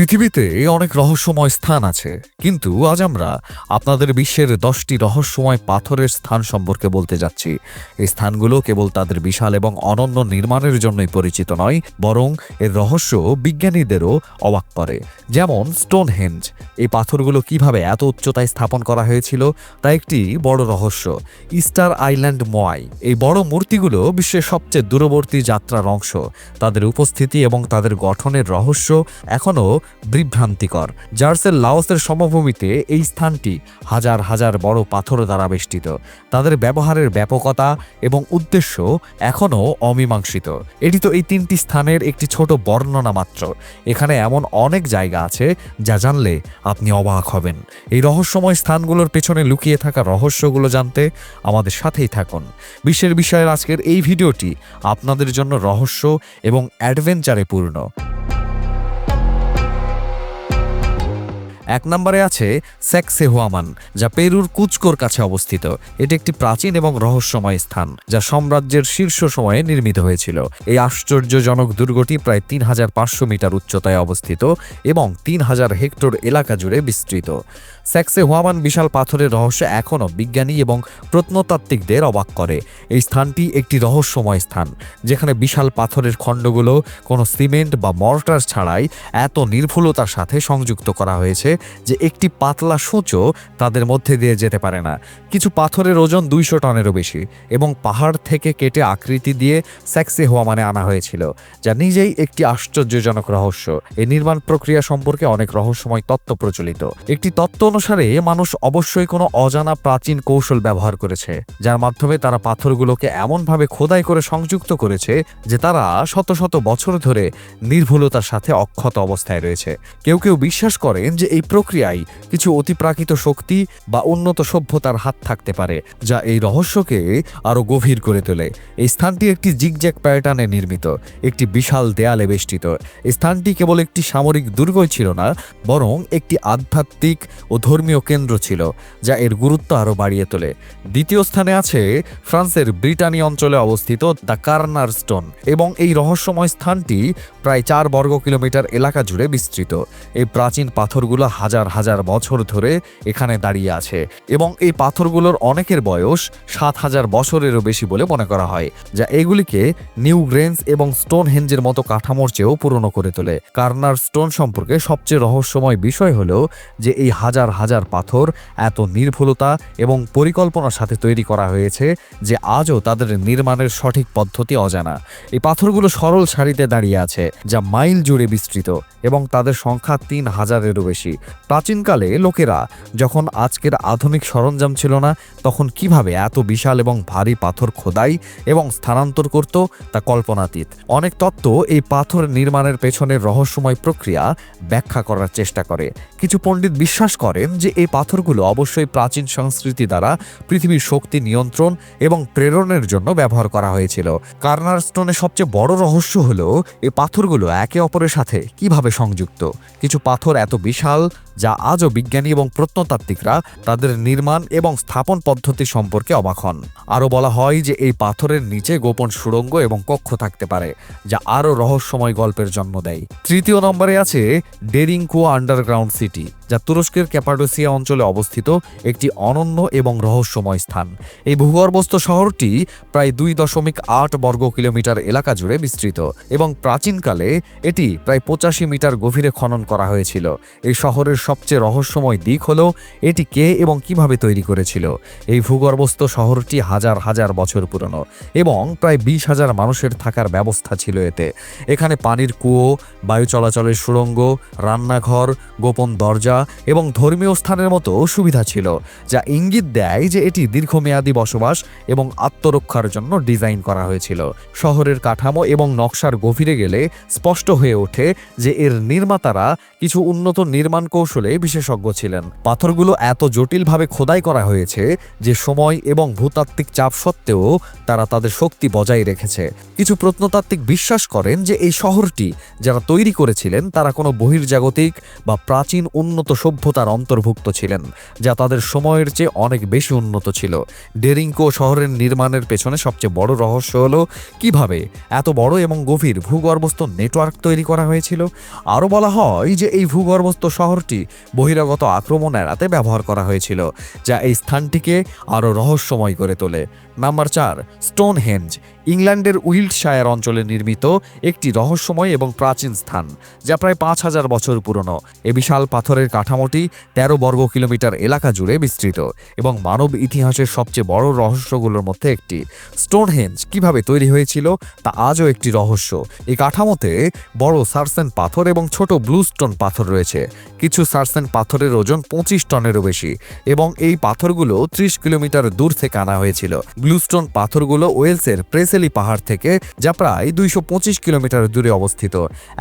পৃথিবীতে অনেক রহস্যময় স্থান আছে, কিন্তু আজ আমরা আপনাদের বিশ্বের দশটি রহস্যময় পাথরের স্থান সম্পর্কে বলতে যাচ্ছি। এই স্থানগুলো কেবল তাদের বিশাল এবং অনন্য নির্মাণের জন্যই পরিচিত নয়, বরং এর রহস্য বিজ্ঞানীদেরও অবাক করে, যেমন স্টোনহেঞ্জ এই পাথরগুলো কীভাবে এত উচ্চতায় স্থাপন করা হয়েছিল তা একটি বড় রহস্য। ইস্টার আইল্যান্ড মোয়াই, এই বড় মূর্তিগুলো বিশ্বের সবচেয়ে দূরবর্তী যাত্রার অংশ। তাদের উপস্থিতি এবং তাদের গঠনের রহস্য এখনও বিভ্রান্তিকর। জার্সের লাওসের সমভূমিতে এই স্থানটি হাজার হাজার বড় পাথর দ্বারা বেষ্টিত। তাদের ব্যবহারের ব্যাপকতা এবং উদ্দেশ্য এখনও অমীমাংসিত। এটি তো এই তিনটি স্থানের একটি ছোট বর্ণনা মাত্র। এখানে এমন অনেক জায়গা আছে যা জানলে আপনি অবাক হবেন। এই রহস্যময় স্থানগুলোর পেছনে লুকিয়ে থাকা রহস্যগুলো জানতে আমাদের সাথেই থাকুন। বিশ্বের বিষয়ের আজকের এই ভিডিওটি আপনাদের জন্য রহস্য এবং অ্যাডভেঞ্চারে পূর্ণ। এক নম্বরে আছে সেক্সেহুয়ামান যা পেরুর কুচকোর কাছে অবস্থিত। এটি একটি প্রাচীন এবং রহস্যময় স্থান, যা সাম্রাজ্যের শীর্ষ সময়ে নির্মিত হয়েছিল। এই আশ্চর্যজনক দুর্গটি প্রায় তিন হাজার পাঁচশো মিটার উচ্চতায় অবস্থিত এবং তিন হাজার হেক্টর এলাকা জুড়ে বিস্তৃত। স্যাক্সে হুয়ামান বিশাল পাথরের রহস্য এখনও বিজ্ঞানী এবং প্রত্নতাত্ত্বিকদের অবাক করে। এই স্থানটি একটি রহস্যময় স্থান, যেখানে বিশাল পাথরের খণ্ডগুলো, কোনো সিমেন্ট বা মর্টার ছাড়াই এত নির্ভুলতার সাথে সংযুক্ত করা হয়েছে যে একটি পাতলা সূচও তাদের মধ্যে দিয়ে যেতে পারে না। কিছু পাথরের ওজন দুইশো টনেরও বেশি এবং পাহাড় থেকে কেটে আকৃতি দিয়ে স্যাক্সে হুয়ামানে আনা হয়েছিল, যা নিজেই একটি আশ্চর্যজনক রহস্য। এই নির্মাণ প্রক্রিয়া সম্পর্কে অনেক রহস্যময় তত্ত্ব প্রচলিত। একটি তত্ত্ব অনুসারে মানুষ অবশ্যই কোনো অজানা প্রাচীন কৌশল ব্যবহার করেছে, যার মাধ্যমে তারা পাথরগুলোকে এমনভাবে খোদাই করে সংযুক্ত করেছে যে তারা শত শত বছর ধরে নির্ভুলতার সাথে অক্ষত অবস্থায় রয়েছে। কেউ কেউ বিশ্বাস করেন যে এই প্রক্রিয়ায় কিছু অতিপ্রাকৃত শক্তি বা উন্নত সভ্যতার হাত থাকতে পারে, যা এই রহস্যকে আরও গভীর করে তোলে। এই স্থানটি একটি জিগজ্যাক প্যাটার্নে নির্মিত, একটি বিশাল দেয়ালে বেষ্টিত। স্থানটি কেবল একটি সামরিক দুর্গই ছিল না, বরং একটি আধ্যাত্মিক ও ধর্মীয় কেন্দ্র ছিল, যা এর গুরুত্ব আরও বাড়িয়ে তোলে। দ্বিতীয় স্থানে আছে ফ্রান্সের ব্রিটানি অঞ্চলে অবস্থিত দ্য কার্নার স্টোন, এবং এই রহস্যময় স্থানটি প্রায় চার বর্গ কিলোমিটার এলাকা জুড়ে বিস্তৃত। এই প্রাচীন পাথরগুলো হাজার হাজার বছর ধরে এখানে দাঁড়িয়ে আছে এবং এই পাথরগুলোর অনেকের বয়স সাত হাজার বছরেরও বেশি বলে মনে করা হয়, যা এগুলিকে নিউ গ্রেন্স এবং স্টোন হেঞ্জের মতো কাঠামোর চেয়েও পুরনো করে তোলে। কার্নার স্টোন সম্পর্কে সবচেয়ে রহস্যময় বিষয় হলো যে এই হাজার হাজার পাথর এত নির্ভুলতা এবং পরিকল্পনার সাথে তৈরি করা হয়েছে যে আজও তাদের নির্মাণের সঠিক পদ্ধতি অজানা। এই পাথরগুলো সরল সারিতে দাঁড়িয়ে আছে, যা মাইল জুড়ে বিস্তৃত এবং তাদের সংখ্যা তিন হাজারেরও বেশি। প্রাচীনকালে লোকেরা যখন আজকের আধুনিক সরঞ্জাম ছিল না, তখন কীভাবে এত বিশাল এবং ভারী পাথর খোদাই এবং স্থানান্তর করত তা কল্পনাতীত। অনেক তত্ত্ব এই পাথর নির্মাণের পেছনের রহস্যময় প্রক্রিয়া ব্যাখ্যা করার চেষ্টা করে। কিছু পণ্ডিত বিশ্বাস করেন যে এই পাথরগুলো অবশ্যই প্রাচীন সংস্কৃতি দ্বারা পৃথিবীর শক্তি নিয়ন্ত্রণ এবং প্রেরণের জন্য ব্যবহার করা হয়েছিল। কার্নার স্টোনের সবচেয়ে বড় রহস্য হলো, এই পাথরগুলো একে অপরের সাথে কীভাবে সংযুক্ত? কিছু পাথর এত বিশাল যা আজও বিজ্ঞানী এবং প্রত্নতাত্ত্বিকরা তাদের নির্মাণ এবং স্থাপন পদ্ধতি সম্পর্কে অবাক হন। আরও বলা হয় যে এই পাথরের নিচে গোপন সুড়ঙ্গ এবং কক্ষ থাকতে পারে, যা আরও রহস্যময় গল্পের জন্ম দেয়। তৃতীয় নম্বরে আছে ডেরিংকুয়া আন্ডারগ্রাউন্ড সিটি। যা তুরস্কের ক্যাপাডোসিয়া অঞ্চলে অবস্থিত একটি অনন্য এবং রহস্যময় স্থান। এই ভূগর্ভস্থ শহরটি প্রায় দুই দশমিক আট বর্গ কিলোমিটার এলাকা জুড়ে বিস্তৃত এবং প্রাচীনকালে এটি প্রায় পঁচাশি মিটার গভীরে খনন করা হয়েছিল। এই শহরের সবচেয়ে রহস্যময় দিক হলো এটি কে এবং কীভাবে তৈরি করেছিল। এই ভূগর্ভস্থ শহরটি হাজার হাজার বছর পুরনো এবং প্রায় বিশ হাজার মানুষের থাকার ব্যবস্থা ছিল এতে। এখানে পানির কুয়ো, বায়ু চলাচলের সুড়ঙ্গ, রান্নাঘর, গোপন দরজা এবং ধর্মীয় স্থানের মতো সুবিধা ছিল, যা ইঙ্গিত দেয় যে এটি দীর্ঘমেয়াদী বসবাস এবং আত্মরক্ষার জন্য ডিজাইন করা হয়েছিল। শহরের কাঠামো এবং নকশার গভীরে গেলে স্পষ্ট হয়ে ওঠে যে এর নির্মাতারা কিছু উন্নত নির্মাণ কৌশলে বিশেষজ্ঞ ছিলেন। পাথরগুলো এত জটিলভাবে খোদাই করা হয়েছে যে সময় এবং ভূতাত্ত্বিক চাপ সত্ত্বেও তারা তাদের শক্তি বজায় রেখেছে। কিছু প্রত্নতাত্ত্বিক বিশ্বাস করেন যে এই শহরটি যারা তৈরি করেছিলেন তারা কোনো বহির্জাগতিক বা প্রাচীন উন্নত সভ্যতার অন্তর্ভুক্ত ছিলেন, যা তাদের সময়ের চেয়ে অনেক বেশি উন্নত ছিল। ডেরিঙ্কো শহরের নির্মাণের পেছনে সবচেয়ে বড় রহস্য হলো, কীভাবে এত বড় এবং গভীর ভূগর্ভস্থ নেটওয়ার্ক তৈরি করা হয়েছিল? আরও বলা হয় যে এই ভূগর্ভস্থ শহরটি বহিরাগত আক্রমণ এড়াতে ব্যবহার করা হয়েছিল, যা এই স্থানটিকে আরও রহস্যময় করে তোলে। নাম্বার চার স্টোনহেঞ্জ ইংল্যান্ডের উইল্ডশায়ার অঞ্চলে নির্মিত একটি রহস্যময় এবং প্রাচীন স্থান, যা প্রায় পাঁচ হাজার বছর পুরনো। এ বিশাল পাথরের কাঠামোটি তেরো বর্গ কিলোমিটার এলাকা জুড়ে বিস্তৃত এবং মানব ইতিহাসের সবচেয়ে বড় রহস্যগুলোর মধ্যে একটি। স্টোনহেঞ্জ কীভাবে তৈরি হয়েছিল তা আজও একটি রহস্য। এই কাঠামোতে বড় সার্সেন পাথর এবং ছোট ব্লুস্টোন পাথর রয়েছে। কিছু সার্সেন পাথরের ওজন পঁচিশ টনেরও বেশি এবং এই পাথরগুলো ত্রিশ কিলোমিটার দূর থেকে আনা হয়েছিল। ব্লুস্টোন পাথরগুলো ওয়েলসের প্রেসেলি পাহাড় থেকে, যা প্রায় দুইশো পঁচিশ কিলোমিটার দূরে অবস্থিত।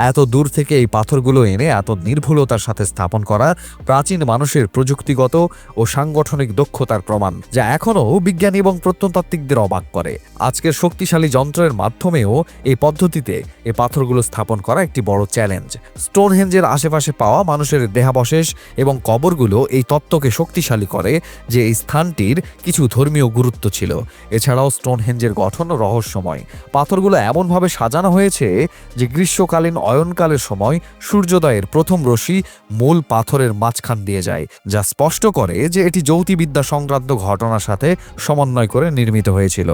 এত দূর থেকে এই পাথরগুলো এনে এত নির্ভুলতার সাথে স্থাপন করা প্রাচীন মানুষের প্রযুক্তিগত ও সাংগঠনিক দক্ষতার প্রমাণ, যা এখনও বিজ্ঞানী এবং প্রত্নতাত্ত্বিকদের অবাক করে। আজকের শক্তিশালী যন্ত্রের মাধ্যমেও এই পদ্ধতিতে এই পাথরগুলো স্থাপন করা একটি বড় চ্যালেঞ্জ। স্টোনহেঞ্জের আশেপাশে পাওয়া মানুষের দেহাবশেষ এবং কবরগুলো এই তত্ত্বকে শক্তিশালী করে যে এই স্থানটির কিছু ধর্মীয় গুরুত্ব ছিল। এছাড়াও স্টোনহেঞ্জের গঠন রহস্যময়। পাথরগুলো এমনভাবে সাজানো হয়েছে যে গ্রীষ্মকালীন অয়নকালের সময় সূর্যোদয়ের প্রথম রশ্মি মূল পাথরের মাঝখান দিয়ে যায়, যা স্পষ্ট করে যে এটি জ্যোতিবিদ্যা সংক্রান্ত ঘটনার সাথে সমন্বয় করে নির্মিত হয়েছিল।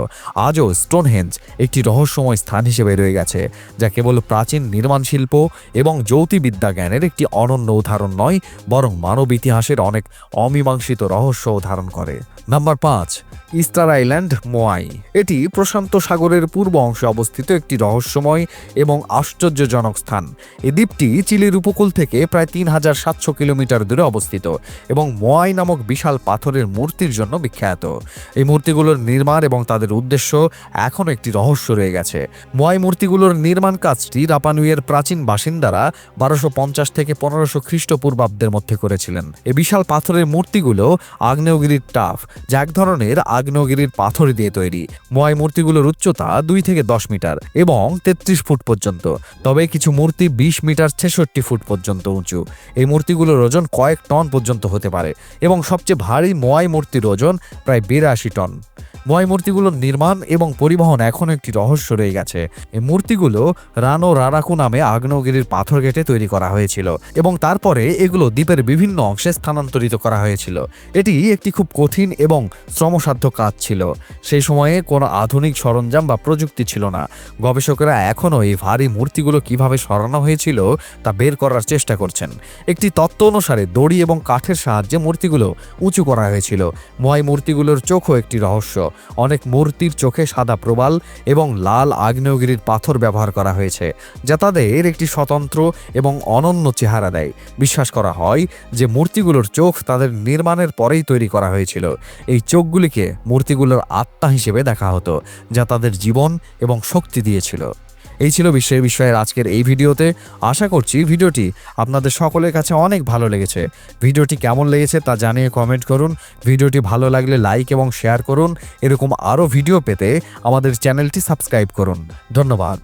আজও স্টোনহেঞ্জ একটি রহস্যময় স্থান হিসেবে রয়ে গেছে, যা কেবল প্রাচীন নির্মাণ শিল্প এবং জ্যোতিবিদ্যা জ্ঞানের একটি অনন্য উদাহরণ নয়, বরং মানব ইতিহাসের অনেক অমীমাংসিত রহস্য ধারণ করে। নাম্বার পাঁচ, ইস্টার আইল্যান্ড, মোয়াই। এটি প্রশান্ত সাগরের পূর্ব অংশে অবস্থিত একটি রহস্যময় এবং আশ্চর্যজনক স্থান। এই দ্বীপটি চিলির উপকূল থেকে প্রায় তিন হাজার সাতশো কিলোমিটার দূরে অবস্থিত এবং মোয়াই নামক বিশাল পাথরের মূর্তির জন্য বিখ্যাত। এই মূর্তিগুলোর নির্মাণ এবং তাদের উদ্দেশ্য এখনও একটি রহস্য রয়ে গেছে। মোয়াই মূর্তিগুলোর নির্মাণ কাজটি রাপানুইয়ের প্রাচীন বাসিন্দারা বারোশো পঞ্চাশ থেকে পনেরোশো খ্রিস্টপূর্বাব্দের মধ্যে করেছিলেন। এই বিশাল পাথরের মূর্তিগুলো আগ্নেয়গিরির টাফ, যা এক ধরনের আগ্নেয়গিরির পাথর দিয়ে তৈরি। মোয়াই মূর্তিগুলোর উচ্চতা দুই থেকে দশ মিটার এবং তেত্রিশ ফুট পর্যন্ত, তবে কিছু মূর্তি বিশ মিটার ছেষট্টি ফুট পর্যন্ত উঁচু। এই মূর্তিগুলোর ওজন কয়েক টন পর্যন্ত হতে পারে এবং সবচেয়ে ভারী মোয়াই মূর্তির ওজন প্রায় বিরাশি টন। মোয়াই মূর্তিগুলোর নির্মাণ এবং পরিবহন এখনও একটি রহস্য রয়ে গেছে। এই মূর্তিগুলো রানো রারাকু নামে আগ্নেয়গিরির পাথর কেটে তৈরি করা হয়েছিল এবং তারপরে এগুলো দ্বীপের বিভিন্ন অংশে স্থানান্তরিত করা হয়েছিল। এটি একটি খুব কঠিন এবং শ্রমসাধ্য কাজ ছিল। সেই সময়ে কোনো আধুনিক সরঞ্জাম বা প্রযুক্তি ছিল না। গবেষকেরা এখনও এই ভারী মূর্তিগুলো কীভাবে সরানো হয়েছিল তা বের করার চেষ্টা করছেন। একটি তত্ত্ব অনুসারে দড়ি এবং কাঠের সাহায্যে মূর্তিগুলো উঁচু করা হয়েছিল। মোয়াই মূর্তিগুলোর চোখও একটি রহস্য। অনেক মূর্তির চোখে সাদা প্রবাল এবং লাল আগ্নেয়গিরির পাথর ব্যবহার করা হয়েছে, যা তাদের একটি স্বতন্ত্র এবং অনন্য চেহারা দেয়। বিশ্বাস করা হয় যে মূর্তিগুলোর চোখ তাদের নির্মাণের পরেই তৈরি করা হয়েছিল। এই চোখগুলিকে মূর্তিগুলোর আত্মা হিসেবে দেখা হতো, যা তাদের জীবন এবং শক্তি দিয়েছিল। এই ছিল বিশ্বের বিষয়ের আজকের এই ভিডিওতে। আশা করছি ভিডিওটি আপনাদের সকলের কাছে অনেক ভালো লেগেছে। ভিডিওটি কেমন লেগেছে তা জানিয়ে কমেন্ট করুন। ভিডিওটি ভালো লাগলে লাইক এবং শেয়ার করুন। এরকম আরও ভিডিও পেতে আমাদের চ্যানেলটি সাবস্ক্রাইব করুন। ধন্যবাদ।